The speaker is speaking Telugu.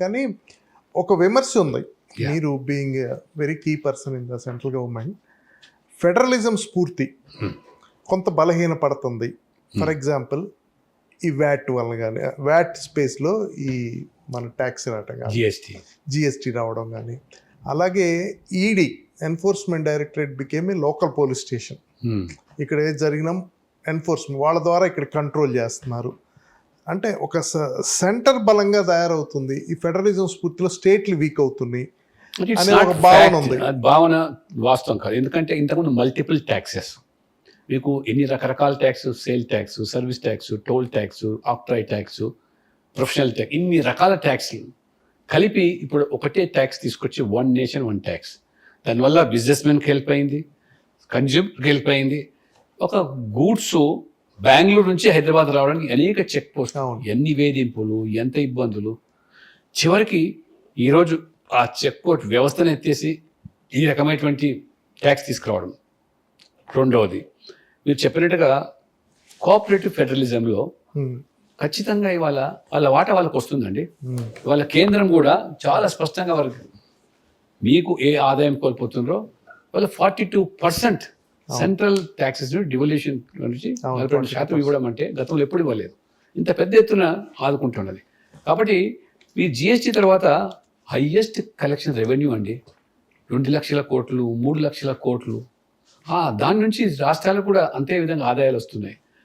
కానీ ఒక విమర్శ ఉంది. మీరు being very key person in the central government federalism స్ఫూర్తి Hmm. కొంత బలహీన పడుతుంది. ఫర్ ఎగ్జాంపుల్ ఈ వ్యాట్ వల్ల కానీ వ్యాట్ స్పేస్లో ఈ మన ట్యాక్స్ రావటం కానీ జిఎస్టీ జిఎస్టీ రావడం కానీ అలాగే ED enforcement directorate became a local police station ఇక్కడ జరిగినా? ఎన్ఫోర్స్మెంట్ వాళ్ళ ద్వారా ఇక్కడ కంట్రోల్ చేస్తున్నారు. అంటే ఒక సెంటర్ బలంగా తయారవుతుంది. ఈ ఫెడరలిజం స్ఫూర్తిలో స్టేట్లు వీక్ అవుతున్నాయి అనే ఒక భావన ఉంది. భావన వాస్తవం కాదు. ఎందుకంటే ఇంతకుముందు మల్టిపుల్ ట్యాక్సెస్ మీకు ఎన్ని రకరకాల tax sale tax service tax toll tax octroi tax professional tax ఇన్ని రకాల ట్యాక్స్లు కలిపి ఇప్పుడు ఒకటే ట్యాక్స్ తీసుకొచ్చి వన్ నేషన్ వన్ ట్యాక్స్ దానివల్ల బిజినెస్ మెన్కి హెల్ప్ అయింది కన్జ్యూమర్కి హెల్ప్ అయింది. ఒక గూడ్స్ బెంగళూరు నుంచి హైదరాబాద్ రావడానికి అనేక చెక్ పోస్ట్. ఎన్ని వేధింపులు ఎంత ఇబ్బందులు చివరికి ఈరోజు ఆ చెక్ పోస్ట్ వ్యవస్థను ఎత్తేసి ఈ రకమైనటువంటి ట్యాక్స్ తీసుకురావడం రెండవది మీరు చెప్పినట్టుగా కోఆపరేటివ్ ఫెడరలిజంలో. ఖచ్చితంగా ఇవాళ వాళ్ళ వాటా వాళ్ళకి వస్తుందండి. వాళ్ళ కేంద్రం కూడా చాలా స్పష్టంగా వారికి మీకు ఏ ఆదాయం కోల్పోతుందో వాళ్ళు forty two percent central taxes devolution నుంచి నలభై శాతం ఇవ్వడం అంటే గతంలో ఎప్పుడు ఇవ్వలేదు. ఇంత పెద్ద ఎత్తున ఆదుకుంటున్నది. కాబట్టి ఈ జిఎస్టీ తర్వాత హయ్యెస్ట్ కలెక్షన్ రెవెన్యూ అండి. రెండు లక్షల కోట్లు మూడు లక్షల కోట్లు. దాని నుంచి రాష్ట్రాలకు కూడా అంతే విధంగా ఆదాయాలు వస్తున్నాయి.